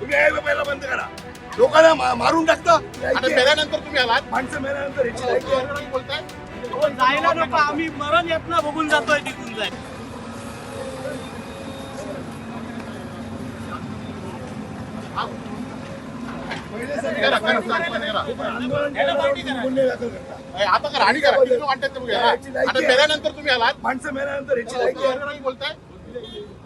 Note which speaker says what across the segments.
Speaker 1: तुम्ही बंद करा. लोकांना मा- मारून टाकता.
Speaker 2: आणि मेल्यानंतर तुम्ही आलात.
Speaker 1: माणसं मेल्यानंतर ह्याची लायकी आहे.
Speaker 2: काही बोलताय.
Speaker 3: हो, जायला नको. आम्ही मरण येतना बघून जातोय तिथून जाय.
Speaker 1: पहिले
Speaker 2: करा,
Speaker 1: सगळे
Speaker 2: करा, करा, करा.
Speaker 1: आंदोलन केल्यावर तुम्ही गुन्हे दाखल करता
Speaker 2: ए, आता करा आणि करा. किती मेल्यानंतर तुम्ही आलात.
Speaker 1: माणसं मेल्यानंतर लायकी आहे.
Speaker 2: बोलताय.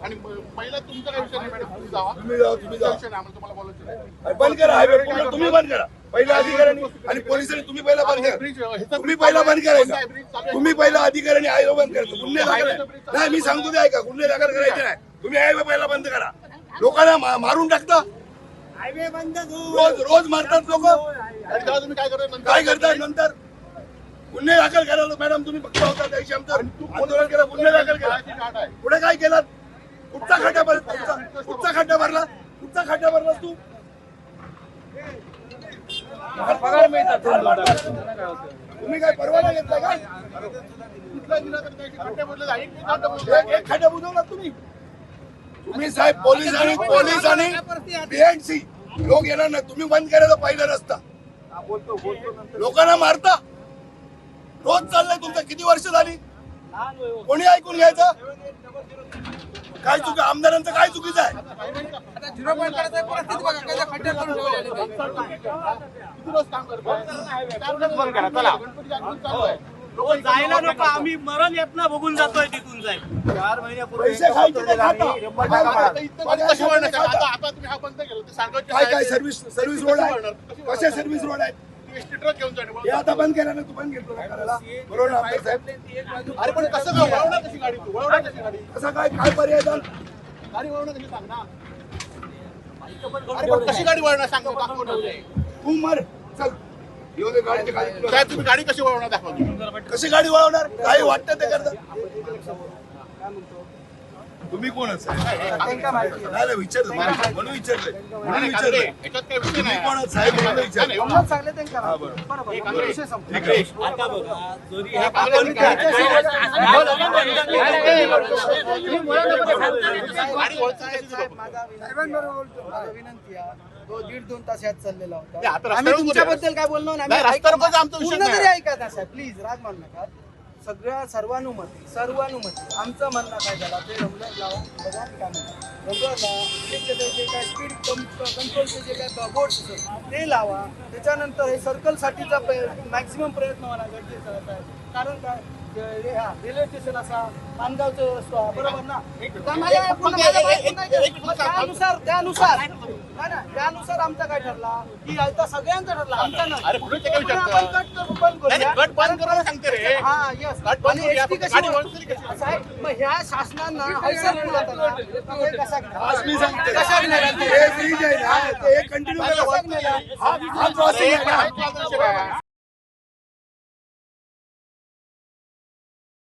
Speaker 2: आणि पहिला तुमचा काय विषय नाही मॅडम. तुम्ही जावा.
Speaker 1: तुम्ही जावा तुम्ही
Speaker 2: तुमचा
Speaker 1: जावा.
Speaker 2: विषय नाही आम्हाला तुम्हाला बोलायचं नाही.
Speaker 1: अरे बंद करा हायवे पूर्ण. तुम्ही बंद करा. पहिला अधिकाऱ्यांनी आणि पोलिसांनी तुम्ही पहिला बंद करा. तुम्ही पहिला. बंद करायचा? तुम्ही पहिला अधिकाऱ्यांनी हायवे बंद करायचं गुन्हे दाखल नाही मी सांगतो ते ऐका. गुन्हे दाखल करायचे नाही. तुम्ही हायवे पहिला बंद करा. लोकांना मारून टाकता.
Speaker 3: हायवे बंद
Speaker 1: रोज रोज मारतात लोक.
Speaker 2: तुम्ही काय करता नंतर?
Speaker 1: काय करताय नंतर? गुन्हे दाखल करायला मॅडम तुम्ही पक्ष होता त्या आंदोलन केलं गुन्हे दाखल केला.
Speaker 2: आहे.
Speaker 1: पुढे काय केलं? कुठचा खड्डा भर कुठचा खड्डा भरला? कुठचा खड्डा भरलास तू?
Speaker 3: पगार मिळतात
Speaker 1: तुम्ही काय परवाना घेतला का?
Speaker 2: एक खड्डा
Speaker 1: बुजवला तुम्ही. तुम्ही साहेब पोलीस आणि पोलीस आणि बीएनसी लोक येणार नाही तुम्ही बंद करायला पाहिलं रस्ता. लोकांना मारता. रोज चाललंय तुमचं. किती वर्ष झाली? कोणी ऐकून घ्यायचं? काय चुकी? आमदारांचं काय चुकीचं आहे.
Speaker 3: हो, जायला नको आम्ही मरण येतना बघून जातोय तिथून जाय चार महिन्यापूर्वी
Speaker 2: कशी हा.
Speaker 1: सर्व्हिस सर्व्हिस रोड आहे? कसे सर्व्हिस रोड आहेत हे आता बंद केलं ना तू बंद घेतलं का करायला? बरोबर ना आमदार साहेब.
Speaker 2: अरे पण कसं काय वळवणार कशी गाडी तू? वळवणार कशी गाडी?
Speaker 1: कसा काय? काय पर्याय झाला
Speaker 2: गाडी वळवणार कशी सांग ना. अरे पण कशी गाडी वळणार सांग ना, दाखव ना.
Speaker 1: तू मर. चल. येऊ दे गाडीच्या खाली तुला.
Speaker 2: काय तुम्ही गाडी कशी वळवणार दाखवा तुम्ही.
Speaker 1: कशी गाडी वळवणार? काही वाटतं ते करता? तुम्ही कोणच नाही नाही, विचारलं म्हणून विचारलंय म्हणून विचारलंय तुम्ही कोणच साहेब म्हणून हा,
Speaker 3: हे
Speaker 4: विनंती आहे. माझा विनंती आहे. तो दीड दोन तास यात चाललेला होता आम्ही. तुमच्याबद्दल काय बोललो नाही. आम्ही
Speaker 2: रस्त्यावर
Speaker 4: ऐका-
Speaker 2: बोलतो, आमचा विषय
Speaker 4: पूर्ण तरी
Speaker 2: नाही.
Speaker 4: ऐका ना साहेब प्लीज राग मान नका सगळ्या सर्वानुमती सर्वानुमती. आमचं म्हणणं काय झालं? ते रमजान लावा बघा काय म्हणतो रमजानला इलेक्ट्रिकचे ते जे काय स्पीड कंट्रोलचे जे काय बोर्ड ते लावा. त्याच्यानंतर हे सर्कलसाठीचा मॅक्सिमम प्रयत्न होणं गरजेचं आहे कारण काय? रेल्वे स्टेशन असा मानगावचं स्व- बरोबर ना? त्यानुसार त्यानुसार. त्यानुसार आमचा काय ठरला? की आता सगळ्यांचा ठरला. आमचा नाही. हा यस
Speaker 2: गट बंद
Speaker 4: आणि
Speaker 2: करूया,
Speaker 4: एसटी
Speaker 2: पण
Speaker 4: कशी
Speaker 2: गाडी
Speaker 4: वळ-
Speaker 2: वळते कशी?
Speaker 4: असं आहे, मग ह्या शासनांना हैसर होऊन जातं ना, तर हे कसा
Speaker 1: आज मी सांगते
Speaker 4: कशा घेणार?
Speaker 1: हे ब्रिज आहे ना ते कंटिन्यू
Speaker 4: कसा घेणार?
Speaker 1: हा हा क्रॉसिंग आहे ना
Speaker 2: काय विषय काय?